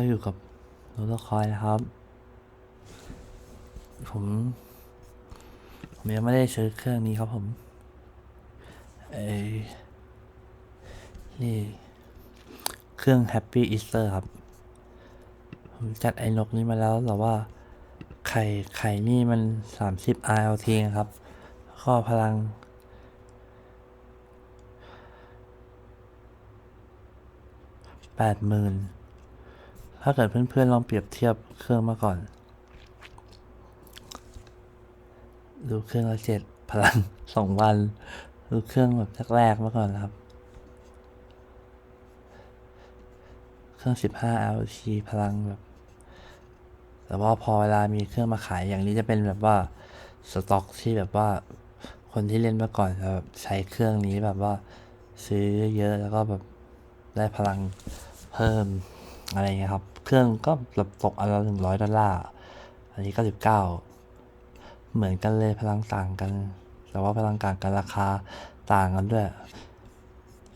ก็อยู่กับโรลคอยนะครับ ผม ผมยังไม่ได้ซื้อเครื่องนี้ครับผมเอนี่ เครื่อง Happy Easter ครับ ผมจัดไอ้นกนี้มาแล้วแต่ว่าไข่ไข่นี่มัน 30 RLT นะครับ ข้อพลังแปดหมื่น ถ้าเกิดเพื่อนๆลองเปรียบเทียบเครื่องมาก่อน ดูเครื่องละเจ็ดพลังสองวัน ดูเครื่องแบบแรกๆมาก่อนครับ เครื่องสิบห้า LT พลังแบบแต่ว่าพอเวลามีเครื่องมาขายอย่างนี้จะเป็นแบบว่าสต็อกที่แบบว่าคนที่เล่นมาก่อนจะแบบใช้เครื่องนี้แบบว่าซื้อเยอะแล้วก็แบบได้พลังเพิ่ม อะไรเงี้ยครับ เครื่องก็แบบตกอันละหนึ่งร้อยดอลลาร์ อันนี้เก็สิบเก้าเหมือนกันเลยพลังต่างกัน แต่ว่าพลังต่างกันราคาต่างกันด้วย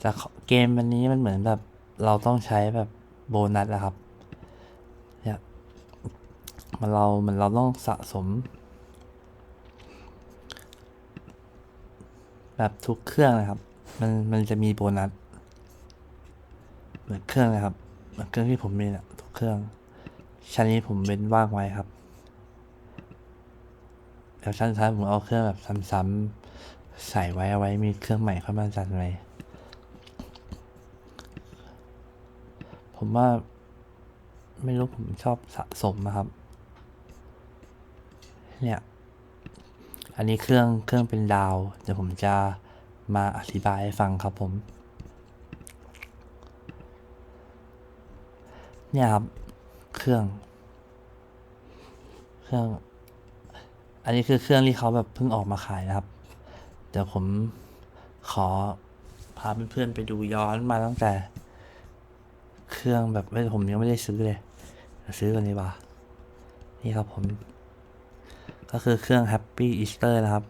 แต่เกมวันนี้มันเหมือนแบบเราต้องใช้แบบโบนัสนะครับ เนี่ย มันเรา มันเราต้องสะสม แบบทุกเครื่องนะครับ มัน มันจะมีโบนัส เหมือนเครื่องเลยครับ เหมือนเครื่องที่ผมมีนี่ยทุกเครื่อง ชั้นนี้ผมเว้นว่างไว้ครับเดี๋ยวชั้นท้ายผมเอาเครื่องแบบซ้ำๆใส่ไว้เอาไว้มีเครื่องใหม่เข้ามาจัดไว้ผมว่า ไม่รู้ผมชอบสะสมนะครับ เนี่ย อันนี้เครื่องเครื่องเป็นดาว เดี๋ยวผมจะมาอธิบายให้ฟังครับผม เนี่ยครับ เครื่อง เครื่อง อันนี้คือเครื่องที่เขาแบบเพิ่งออกมาขายนะครับ เดี๋ยวผมขอพาเพื่อนๆไปดูย้อนมาตั้งแต่ เครื่องแบบไม่ผมยังไม่ได้ซื้อเลยซื้อกันดีกว่านี่ครับผม ก็คือเครื่อง Happy Easter นะครับ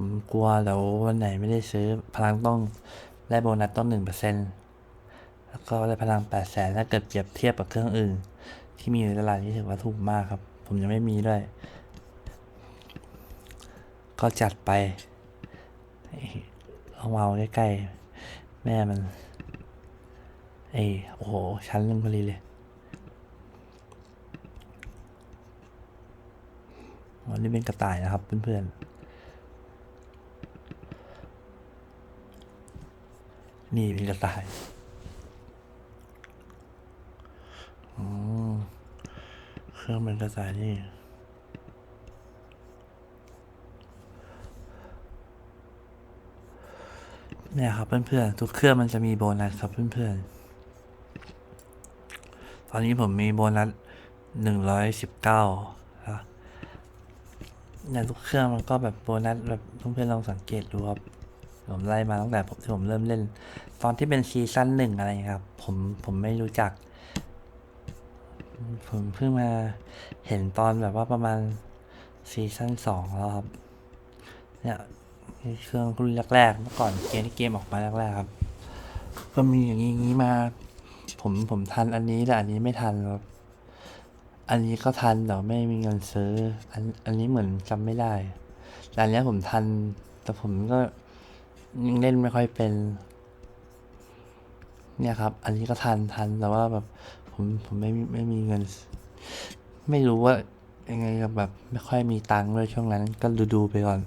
ผมกลัวเดี๋ยววันไหนไม่ได้ซื้อพลังต้องได้โบนัสต้องหนึ่งเปอร์เซ็นแล้วก็ได้พลังแปดแสนถ้าเกิดเปรียบเทียบกับเครื่องอื่น ที่มีในตลาดนี้ถือว่าถูกมากครับ ผมยังไม่มีด้วย ก็จัดไปเอาเมาใกล้ๆ แม่มัน เอโอ้โห ชั้นหนึ่งพอดีเลยอ๋อนี่เป็นกระต่ายนะครับเพื่อนๆ นี่เป็นกระตายอ๋อเครื่องเป็นกระต่ายนี่เนี่ยครับเพื่อนๆ ทุกเครื่องมันจะมีโบนัสครับเพื่อนๆ ตอนนี้ผมมีโบนัสหนึ่งร้อยสิบเก้าครับเนี่ยทุกเครื่องมันก็แบบโบนัสแบบเพื่อนๆลองสังเกตดูครับ ผมไล่มาตั้งแต่ผมที่ผมเริ่มเล่น ตอนที่เป็นซีซั่นหนึ่งอะไรครับ ผมผมไม่รู้จัก ผมเพิ่งมาเห็นตอนแบบว่าประมาณซีซั่นสองแล้วครับ เนี่ยเครื่องรุ่นแรกๆเมื่อก่อนเกมที่เกมออกมาแรกๆครับ ก็มีอย่างนี้นี้มา ผมผมทันอันนี้แต่อันนี้ไม่ทันครับ อันนี้ก็ทันแต่ไม่มีเงินซื้อ อันอันนี้เหมือนจำไม่ได้แต่อันเนี้ยผมทัน แต่ผมก็ ยังเล่นไม่ค่อยเป็น เนี่ยครับ อันนี้ก็ทันทันแต่ว่าแบบผมผมไม่มีไม่มีเงิน ไม่รู้ว่ายังไงกับแบบ ไม่ค่อยมีตังค์ด้วยช่วงนั้นก็ดูดูไปก่อน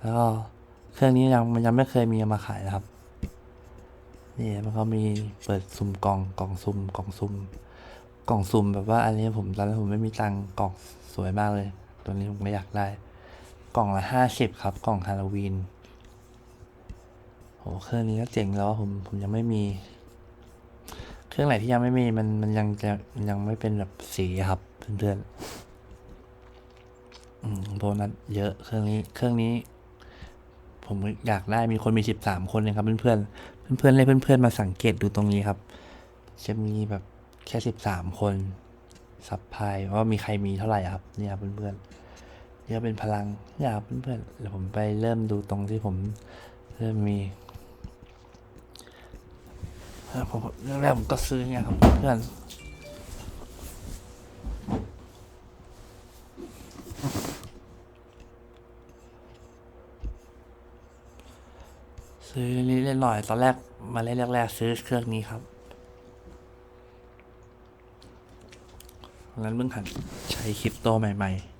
แล้วก็เครื่องนี้ยังมันยังไม่เคยมีมาขายนะครับนี่มันก็มีเปิดซุ่มกล่องกล่องซุ่มกล่องซุ่มกล่องซุ่มแบบว่าอันนี้ผมตอนนั้นผมไม่มีตังค์กล่องสวยมากเลย ตัวนี้ผมไม่อยากได้ กล่องละห้าสิบครับ กล่องฮาโลวีน โหเครื่องนี้ก็เจ๋งแล้วผมผมยังไม่มี เครื่องไหนที่ยังไม่มีมันมันยังจะมันยังไม่เป็นแบบสีครับเพื่อนๆอืมโบนัสเยอะเครื่องนี้เครื่องนี้ ผมอยากได้มีคนมีสิบสามคนเองครับ เพื่อนๆเพื่อนๆเลยเพื่อนๆมาสังเกตดูตรงนี้ครับ จะมีแบบแค่สิบสามคนสับพายว่ามีใครมีเท่าไหร่ครับเนี่ยครับเพื่อนๆเนี่ยเป็นพลังเนี่ยครับเพื่อนๆเดี๋ยวผมไปเริ่มดูตรงที่ผมเริ่มมี แล้วผมเรื่องแรกผมก็ซื้อไงครับเพื่อนซื้อนี้เล่นหน่อยตอนแรกมาเล่นแรกๆซื้อเครื่องนี้ครับงั้นเพิ่งหัดใช้คริปโตใหม่ ๆ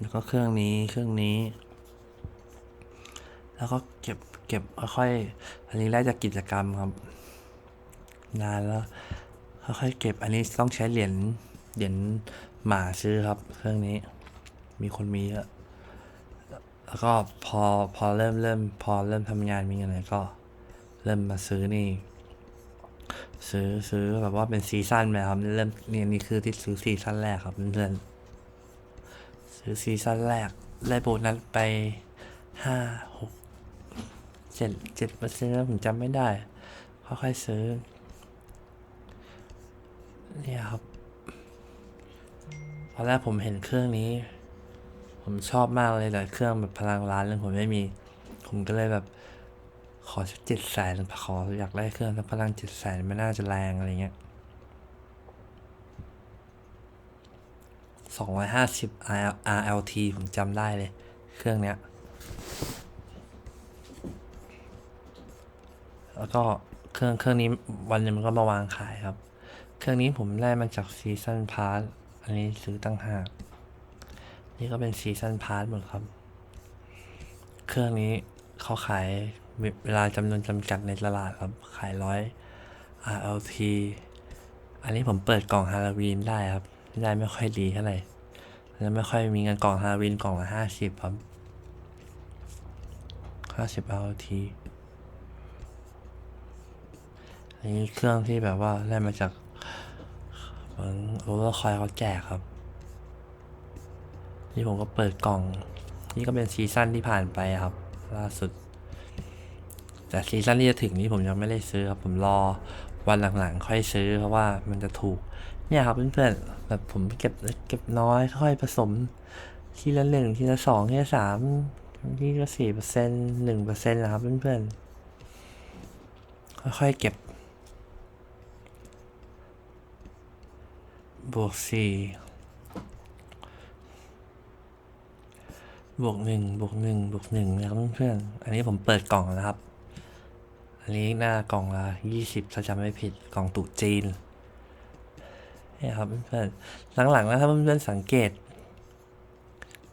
แล้วก็เครื่องนี้ เครื่องนี้ แล้วก็เก็บเก็บค่อยๆอันนี้ได้จากกิจกรรมครับ นานแล้วค่อยๆเก็บอันนี้ต้องใช้เหรียญเหรียญหมาซื้อครับ เครื่องนี้ มีคนมีเยอะแล้วก็พอพอเริ่มเริ่มพอเริ่มทำงานมีเงินอะไรก็ เริ่มมาซื้อนี่ ซื้อซื้อแบบว่าเป็นซีซั่นไปครับเริ่มนี่นี่คือที่ซื้อซีซั่นแรกครับเพื่อนซื้อซีซั่นแรกได้โบนัสไปห้าหก เจ็ดเจ็ดเปอร์เซ็นต์แล้วผมจำไม่ได้ ค่อยๆซื้อ เนี่ยครับ ตอนแรกผมเห็นเครื่องนี้ ผมชอบมากเลยแต่เครื่องแบบพลังล้านเลยผมไม่มี ผมก็เลยแบบขอสักเจ็ดแสนขออยากได้เครื่องสักพลังเจ็ดแสนไม่น่าจะแรงอะไรเงี้ยสองร้อยห้าสิบ RLT ผมจำได้เลย เครื่องเนี้ย แล้วก็เครื่องเครื่องนี้วันนึงมันก็มาวางขายครับ เครื่องนี้ผมได้มาจากซีซันพาร์ทอันนี้ซื้อตั้งหากนี่ก็เป็นซีซันพาร์ทหมดครับ เครื่องนี้เขาขายเวลาจำนวนจำกัดในตลาดครับ ขายร้อย RLT อันนี้ผมเปิดกล่องฮาโลวีนได้ครับ ได้ไม่ค่อยดีเท่าไหร่แล้วไม่ค่อยมีเงินกล่องฮาโลวีนกล่องละห้าสิบครับห้าสิบ RLT อันนี้เครื่องที่แบบว่าได้มาจากเหมือนโรลเลอร์คอยเขาแจกครับ นี่ผมก็เปิดกล่อง นี่ก็เป็นซีซั่นที่ผ่านไปครับ ล่าสุด แต่ซีซั่นที่จะถึงนี้ผมยังไม่ได้ซื้อครับ ผมรอวันหลังๆ ค่อยซื้อเพราะว่ามันจะถูก เนี่ยครับเพื่อนๆแบบผมเก็บเกเก็บน้อยค่อยผสม ทีละหนึ่งทีละสองทีละสามทีละสี่เปอร์เซ็นต์หนึ่งเปอร์เซ็นต์นะครับเพื่อนๆค่อยๆเก็บ บวกสี่บวกหนึ่งบวกหนึ่งบวกหนึ่งนะครับเพื่อนๆอันนี้ผมเปิดกล่องแล้วครับ อันนี้หน้ากล่องละยี่สิบถ้าจำไม่ผิดกล่องตุจีนนี่ครับเพื่อนๆหลังๆแล้วถ้าเพื่อนๆสังเกต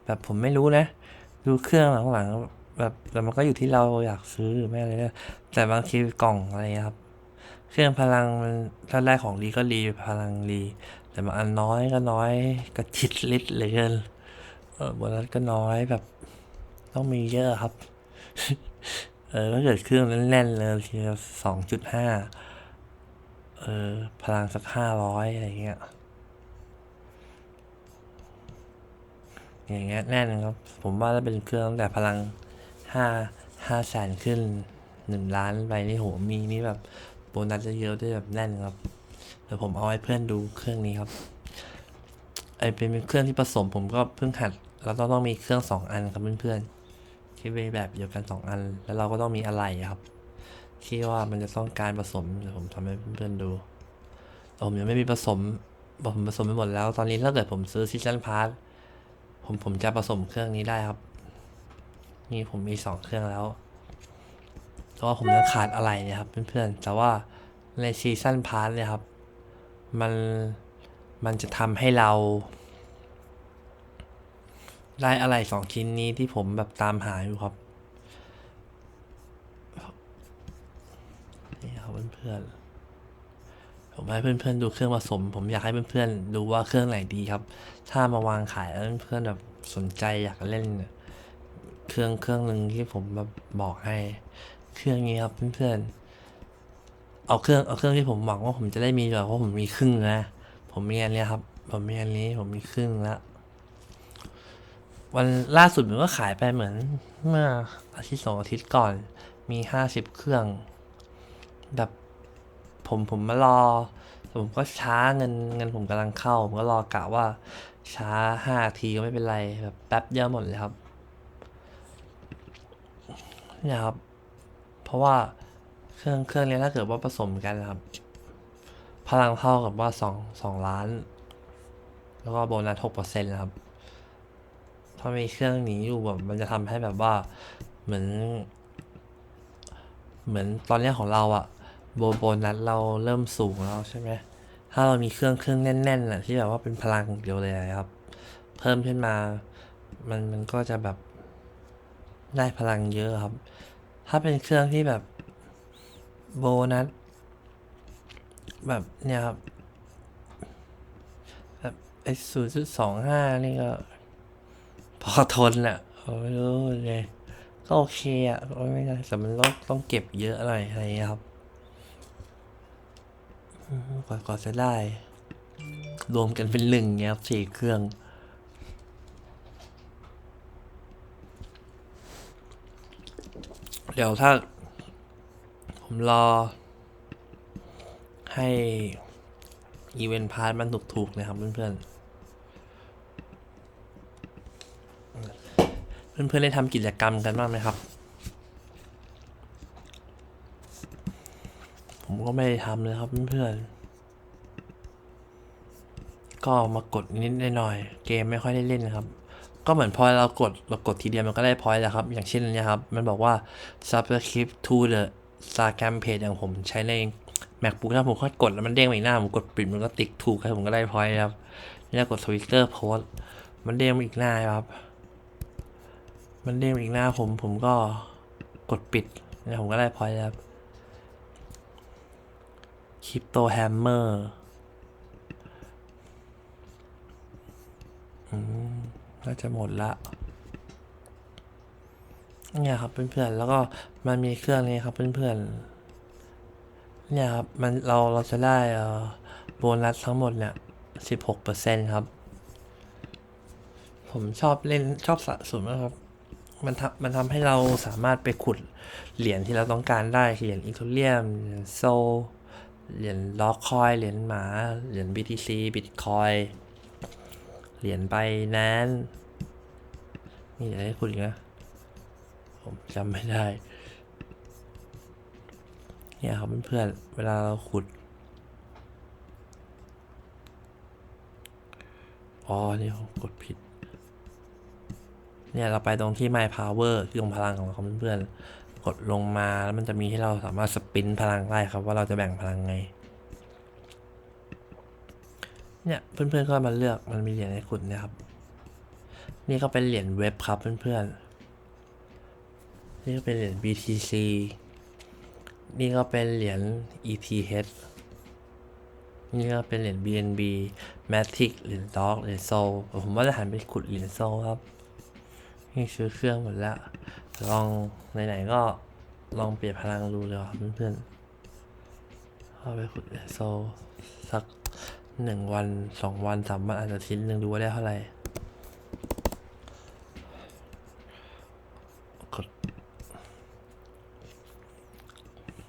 แบบผมไม่รู้นะ ดูเครื่องหลังๆแบบแต่มันก็อยู่ที่เราอยากซื้อหรือไม่อะไรเนี่ยแต่บางทีกล่องอะไรครับ เครื่องพลังมันถ้าได้ของดีก็ดีพลังดี แต่บางอันน้อยก็น้อยกระชิดลิดเลยเกินเออบนนั้นก็น้อยแบบ ต้องมีเยอะครับ เออถ้าเกิดเครื่องแน่นๆเลยทีสองจุดห้าเออ พลังสักห้าร้อยอะไรเงี้ยอย่างเงี้ยแน่นครับ ผมว่าถ้าเป็นเครื่องตั้งแต่พลังห้าห้าแสนขึ้นหนึ่งล้านไปนี่โหมีนี่แบบโบนัสจะเยอะด้วยแบบแน่นครับ เดี๋ยวผมเอาให้เพื่อนดูเครื่องนี้ครับ ไอเป็นเครื่องที่ผสมผมก็เพิ่งหัด แล้วต้องต้องมีเครื่องสองอันครับเพื่อนๆที่เป็นแบบเดียวกันสองอัน แล้วเราก็ต้องมีอะไรครับ ที่ว่ามันจะต้องการผสมเดี๋ยวผมทำให้เพื่อนๆดูแต่ผมยังไม่มีผสมผมผสมไปหมดแล้ว ตอนนี้ถ้าเกิดผมซื้อซิชันพาร์ทผมผมจะผสมเครื่องนี้ได้ครับนี่ผมมีสองเครื่องแล้วแต่ว่าผมยังขาดอะไรเนะครับเพื่อนๆแต่ว่าในซีซั่นพาร์ทเนี่ยครับ มันมันจะทำให้เรา ได้อะไรสองชิ้นนี้ที่ผมแบบตามหาอยู่ครับนี่ครับเพื่อนๆผมให้เพื่อนๆดูเครื่องผสม ผมอยากให้เพื่อนๆดูว่าเครื่องไหนดีครับ ถ้ามาวางขายแล้วเพื่อนๆแบบสนใจอยากเล่นเนี่ยเครื่องเครื่องหนึ่งที่ผมแบบบอกให้ เครื่องนี้ครับเพื่อนๆ เอาเครื่องเอาเครื่องที่ผมหวังว่าผมจะได้มีแบบว่าผมมีครึ่งนะ ผมมีอันนี้ครับ ผมมีอันนี้ผมมีครึ่งแล้ววันล่าสุดผมก็ขายไปเหมือน เมื่ออาทิตย์สองอาทิตย์ก่อน มีห้าสิบเครื่อง แบบผมผมมารอ ผมก็ช้าเงินเงินผมกำลังเข้า ผมก็รอกะว่า ช้าห้าทีก็ไม่เป็นไรแบบแป๊บเดียวหมดเลยครับเนี่ยครับ เพราะว่า เครื่องเครื่องเนี้ยถ้าเกิดว่าผสมกันนะครับ พลังเท่ากับว่าสองสองล้าน แล้วก็โบนัสหกเปอร์เซ็นต์ครับ ถ้ามีเครื่องนี้อยู่แบบมันจะทำให้แบบว่าเหมือน เหมือนตอนเนี้ของเราอะโบโบนัสเราเริ่มสูงแล้วใช่ไหมถ้าเรามีเครื่องเครื่องแน่นๆอะที่แบบว่าเป็นพลังอย่างเดียวเลยนะครับ เพิ่มขึ้นมา มันมันก็จะแบบได้พลังเยอะครับ ถ้าเป็นเครื่องที่แบบ โบนัสแบบเนี่ยครับ แบบไอ้ศูนย์จุดสองห้านี่ก็ พอทนแหละไม่รู้เลยก็โอเคอะไม่ได้แต่มันต้องต้องเก็บเยอะอะไรอย่างเงี้ยครับกว่ากว่าจะได้ รวมกันเป็นหนึ่งเงี้ยครับสี่เครื่อง เดี๋ยวถ้า ผมรอ ให้ อีเวนต์พาร์ทมันถูกๆนะครับเพื่อนๆ เพื่อนๆได้ทำกิจกรรมกันบ้างไหมครับ ผมก็ไม่ได้ทำเลยครับเพื่อนๆ ก็มากดนิดหน่อย เกมไม่ค่อยได้เล่นนะครับก็เหมือนพอเรากดเรากดทีเดียวมันก็ได้พอยต์แล้วครับ อย่างเช่นนเนี้ยครับ มันบอกว่า subscribe to the Instagram page อย่างผมใช้ใน MacBook ถ้าผมค่อยกดแล้วมันเด้งไปอีกหน้า ผมกดปิดมันก็ติ๊กถูกครับผมก็ได้พอยครับนี่กด Twitter post มันเด้งมาอีกหน้าครับ มันเด้งมาอีกหน้าผมผมก็กดปิดเนี่ยผมก็ได้พอยครับคริปโตแฮมเมอร์อืมน่าจะหมดละ เนี่ยครับเพื่อนๆแล้วก็มันมีเครื่องนี้ครับเพื่อนๆเนี่ยครับมันเราเราจะได้เอ่อโบนัสทั้งหมดเนี่ยสิบหกเปอร์เซ็นครับ ผมชอบเล่นชอบสะสมนะครับ มันทำมันทำให้เราสามารถไปขุดเหรียญที่เราต้องการได้เหรียญอีโทเรียมเหรียญโซเหรียญล็อกคอยเหรียญหมาเหรียญ BTC บิตคอยเหรียญไปแนนนี่อะไรให้ขุดอีกนะ ผมจำไม่ได้ เนี่ยครับเพื่อนๆเวลาเราขุด อ๋อ นี่ผมกดผิด เนี่ยเราไปตรงที่ My Power ที่ตรงพลังของเราเพื่อนๆกดลงมาแล้วมันจะมีให้เราสามารถสปินพลังได้ครับว่าเราจะแบ่งพลังไงเนี่ยเพื่อนๆก็มาเลือกมันมีเหรียญให้ขุดนะครับ นี่ก็เป็นเหรียญเว็บครับเพื่อนๆ นี่ก็เป็นเหรียญ BTC นี่ก็เป็นเหรียญ ETH นี่ก็เป็นเหรียญ BNB Matic เหรียญ Dog เหรียญ Soul ผมว่าจะหันไปขุดเหรียญ Soul ครับ นี่ซื้อเครื่องหมดแล้ว ลองไหนๆก็ลองเปลี่ยนพลังดูเลยครับเพื่อนๆเข้าไปขุดเหรียญ Soul สักหนึ่งวันสองวันสามวันอาจจะทิ้นหนึ่งดูว่าได้เท่าไหร่ กด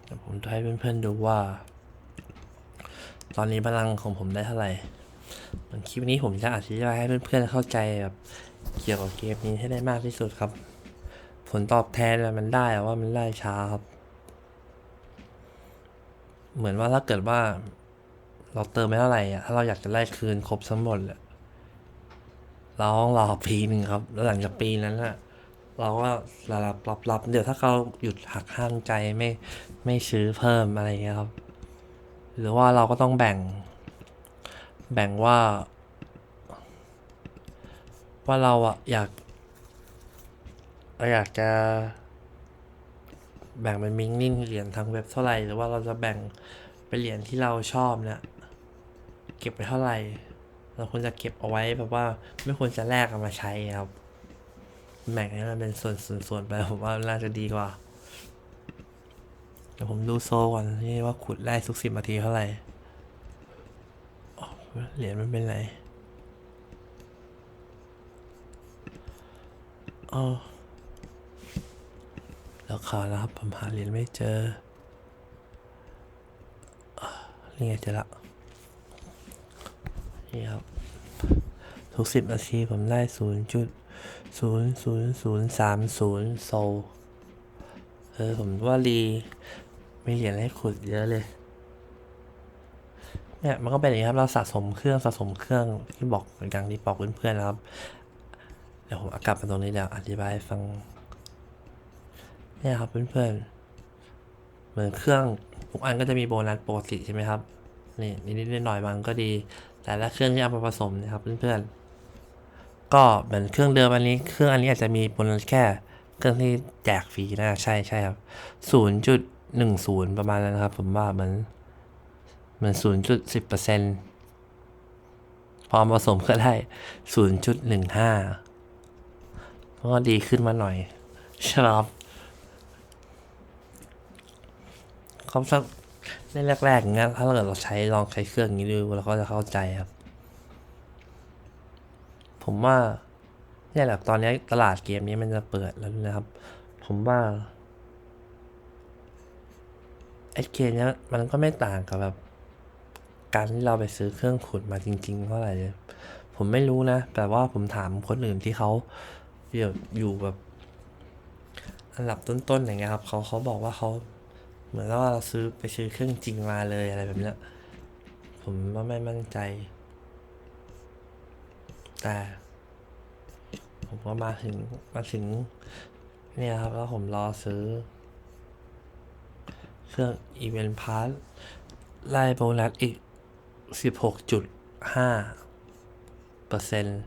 เดี๋ยวผมจะ ให้เพื่อนๆดูว่า ตอนนี้พลังของผมได้เท่าไหร่เหมือนคลิปนี้ผมจะอธิบายให้เพื่อนๆเข้าใจแบบเกี่ยวกับเกมนี้ให้ได้มากที่สุดครับ ผลตอบแทนมันได้แต่ว่ามันได้ช้าครับ เหมือนว่าถ้าเกิดว่า เราเติมไม่เท่าไหร่อะถ้าเราอยากจะได้คืนครบทั้งหมดเราต้องรอปีหนึ่งครับ แล้วหลังจากปีนั้นอะ เราก็รับรับรับเดี๋ยวถ้าเราหยุดหักห้ามใจไม่ไม่ซื้อเพิ่มอะไรเงี้ยครับ หรือว่าเราก็ต้องแบ่ง แบ่งว่า ว่าเราอะอยากเราอยากจะแบ่งเป็นมิงนิ่งเหรียญทางเว็บเท่าไหร่ หรือว่าเราจะแบ่งเป็นเหรียญที่เราชอบเนี่ยเก็บไปเท่าไหร่ เราควรจะเก็บเอาไว้แบบว่าไม่ควรจะแลกเอามาใช้ครับ แบ่งให้มันเป็นส่วนส่วนส่วนไปผมว่าน่าจะดีกว่าเดี๋ยวผมดูโซ่ก่อนนี่ว่าขุดได้ทุกสิบนาทีเท่าไหร่เหรียญมันเป็นไรอ๋อแล้วขาวแล้วครับผมหาเหรียญไม่เจอนี่ไงเจอละนี่ครับ ทุกสิบนาทีผมได้ศูนย์จุด ศูนย์ศูนย์ศูนย์สามศูนย์โซลออผมว่ารีมีเหรียญให้ขุดเยอะเลยเนี่ยมันก็เป็นอย่างนี้ครับเราสะสมเครื่องสะสมเครื่องที่บอกอย่างที่บอกเพื่อนๆนะครับ เดี๋ยวผมกลับมาตรงนี้แล้วอธิบายฟัง เนี่ยครับเพื่อนๆเหมือนเครื่องทุกอันก็จะมีโบนัสปกติใช่ไหมครับนี่นิดๆหน่อยๆบางก็ดี แต่ละเครื่องที่เอามาผสมนะครับเพื่อนๆ ก็เหมือนเครื่องเดิมอันนี้เครื่องอันนี้อาจจะมีโบนัสแค่เครื่องที่แจกฟรีนะใช่ใช่ครับศูนย์จุดหนึ่งศูนย์ประมาณนั้นครับ ผมว่าเหมือนเหมือนศูนย์จุดสิบเปอร์เซ็นต์พอผสมก็ได้ศูนย์จุดหนึ่งห้าก็ดีขึ้นมาหน่อยใช่ครับเขาสักในแรกๆอย่างเงี้ยถ้าเกิดเราใช้ลองใช้เครื่องนี้ดูเราก็จะเข้าใจครับ ผมว่าเนี่ยแหละตอนนี้ตลาดเกมนี้มันจะเปิดแล้วนะครับ ผมว่าไอ้เกมเนี้ยมันก็ไม่ต่างกับแบบการที่เราไปซื้อเครื่องขุดมาจริง ๆ เท่าไหร่เลยผมไม่รู้นะ แต่ว่าผมถามคนอื่นที่เขาอยู่อยู่แบบอันดับต้นๆอย่างเงี้ยครับเขาเขาบอกว่าเขาเหมือนว่าเราซื้อไปซื้อเครื่องจริงมาเลยอะไรแบบเนี้ยผมว่าไม่มั่นใจ แต่ ผมก็มาถึงมาถึง เนี่ยครับ แล้วผมรอซื้อ เครื่อง Event Pass ไล่โบนัสอีก 16.5เปอร์เซ็นต์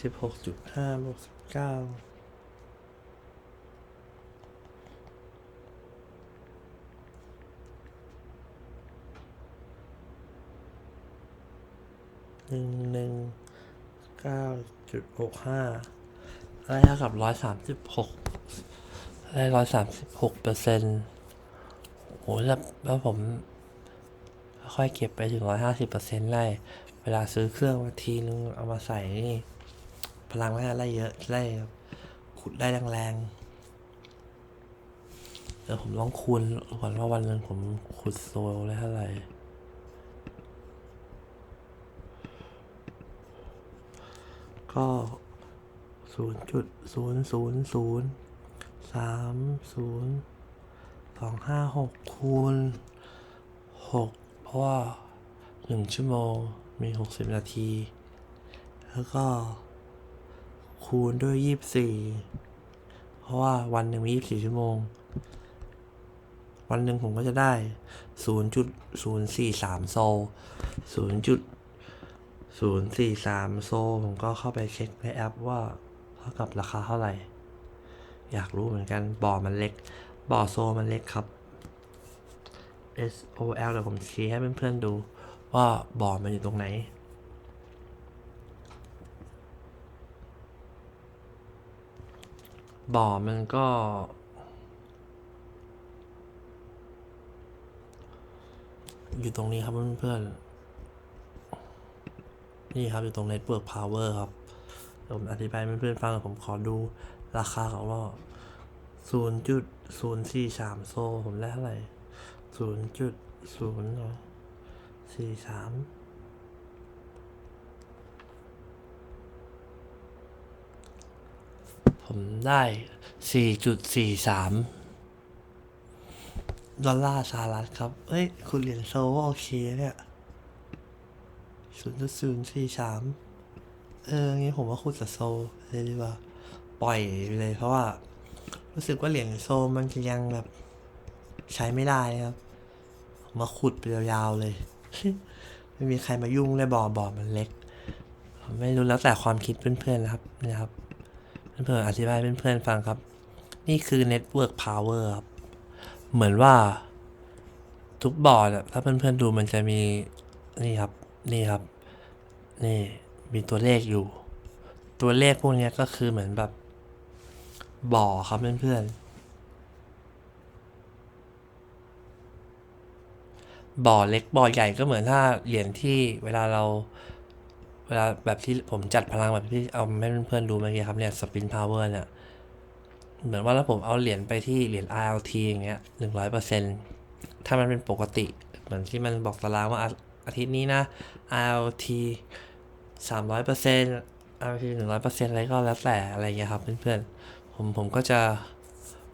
16.5บวก19 หนึ่งหนึ่งเก้าจุดหกห้าอะไรเท่ากับร้อยสามสิบหกได้ร้อยสามสิบหกเปอร์เซ็นต์โหแล้วแล้วผม ค่อยเก็บไปถึงร้อยห้าสิบเปอร์เซ็นต์ได้ เวลาซื้อเครื่องมาทีนึงเอามาใส่นี่ พลังไม่ได้เยอะได้ขุดได้แรงๆเดี๋ยวผมลองคูณก่อนว่าวันหนึ่งผมขุดโซลได้เท่าไหร่ ก็ศูนย์จุดศูนย์ศูนย์ศูนย์สามศูนย์สองห้าหกคูณหกเพราะว่าหนึ่งชั่วโมงมีหกสิบนาที แล้วก็คูณด้วยยี่สิบสี่เพราะว่าวันหนึ่งมียี่สิบสี่ชั่วโมง วันหนึ่งผมก็จะได้ศูนย์จุดศูนย์สี่สามโซศูนย์จุด ศูนย์สี่สามโซผมก็เข้าไปเช็คในแอปว่าเท่ากับราคาเท่าไหร่ อยากรู้เหมือนกันบ่อมันเล็ก บ่อโซมันเล็กครับ S O L เดี๋ยวผมชี้ให้เพื่อนๆดูว่าบ่อมันอยู่ตรงไหนบ่อมันก็ อยู่ตรงนี้ครับเพื่อนๆ นี่ครับอยู่ตรง Network Power ครับผมอธิบายเพื่อนๆฟังผมขอดูราคาของว่า 0.043 โซ ผมได้เท่าไหร่ 0.043ผมได้ 4.43 ดอลลาร์สหรัฐครับ เอ้ย คุณเหรียญโซโอเคเนี่ย ศูนย์จุดศูนย์สี่สามเอองี้ผมว่าขุดกับโซเลยดีกว่า ปล่อยเลย เพราะว่า รู้สึกว่าเหรียญโซมันจะยังแบบ ใช้ไม่ได้ครับ มาขุดไปยาวๆเลย ไม่มีใครมายุ่งเลยบ่อบ่อมันเล็ก ไม่รู้แล้วแต่ความคิดเพื่อนๆนะครับนะครับ เพื่อนๆอธิบายเพื่อนๆฟังครับ นี่คือ Network Power ครับ เหมือนว่าทุกบอร์ดถ้าเพื่อนๆดูมันจะมีนี่ครับ นี่ครับ นี่มีตัวเลขอยู่ ตัวเลขพวกนี้ก็คือเหมือนแบบบ่อครับเพื่อนๆ บ่อเล็กบ่อใหญ่ก็เหมือนถ้าเหรียญที่เวลาเรา เวลาแบบที่ผมจัดพลังแบบที่เอาให้เพื่อนๆดูเมื่อกี้ครับเนี่ยสปินพาวเวอร์เนี่ย เหมือนว่าถ้าผมเอาเหรียญไปที่เหรียญ RLT อย่างเงี้ยหนึ่งร้อยเปอร์เซ็นถ้ามันเป็นปกติ เหมือนที่มันบอกตารางว่า อาทิตย์นี้นะ RLT สามร้อยเปอร์เซ็น RLT หนึ่งร้อยเปอร์เซ็นอะไรก็แล้วแต่อะไรเงี้ยครับเพื่อนๆ ผมผมก็จะ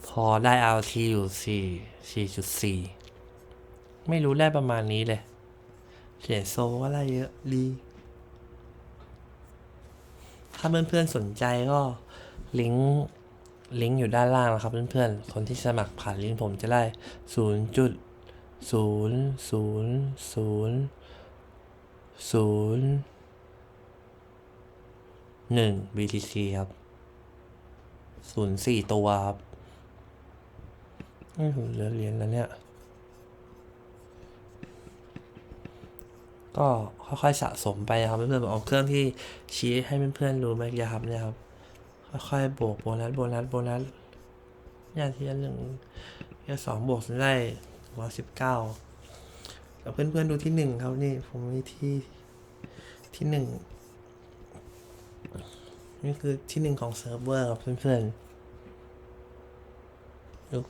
พอได้ LT อยู่สี่สี่จุดสี่ไม่รู้ได้ประมาณนี้เลยเหรียญโซก็ได้เยอะดี ถ้าเพื่อนๆสนใจก็ลิงก์ลิงก์อยู่ด้านล่างนะครับเพื่อนๆ คนที่สมัครผ่านลิงก์ผมจะได้ศูนย์จุด ศูนย์หนึ่ง BTC ครับศูนย์สี่ตัวครับไม่ถึงเหลือเหรียญแล้วเนี่ย ก็ค่อยๆสะสมไปครับเพื่อนๆผมเอาเครื่องที่ชี้ให้เพื่อนๆดูเมื่อกี้ครับเนี่ยครับ ค่อยๆบวกโบนัสโบนัสโบนัสเนี่ยทีละหนึ่งทีละสองบวกได้ร้อยสิบเก้า เพื่อนๆดูที่หนึ่งครับนี่ ผมมีที่ที่หนึ่งนี่คือที่หนึ่งของเซิร์ฟเวอร์ครับเพื่อนๆ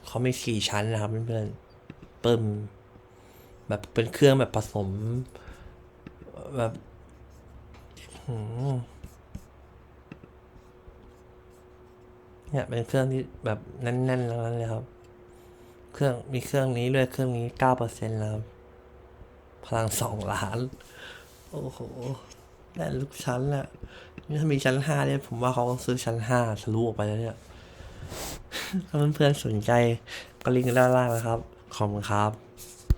เขามีสี่ชั้นนะครับเพื่อนๆเปิมแบบเป็นเครื่องแบบผสม แบบหืมเนี่ยเป็นเครื่องที่แบบแน่นๆแล้วนั้นเลยครับ เครื่องมีเครื่องนี้ด้วยเครื่องนี้เก้าเปอร์เซ็นต์แล้วครับ พลังสองล้าน โอ้โหได้ลูกชั้นแหละนี่ถ้ามีชั้นห้าเนี่ยผมว่าเขาต้องซื้อชั้นห้าทะลุออกไปแล้วเนี่ย ถ้าเพื่อนๆสนใจก็ลิงก์ด้านล่างนะครับ ขอบคุณครับ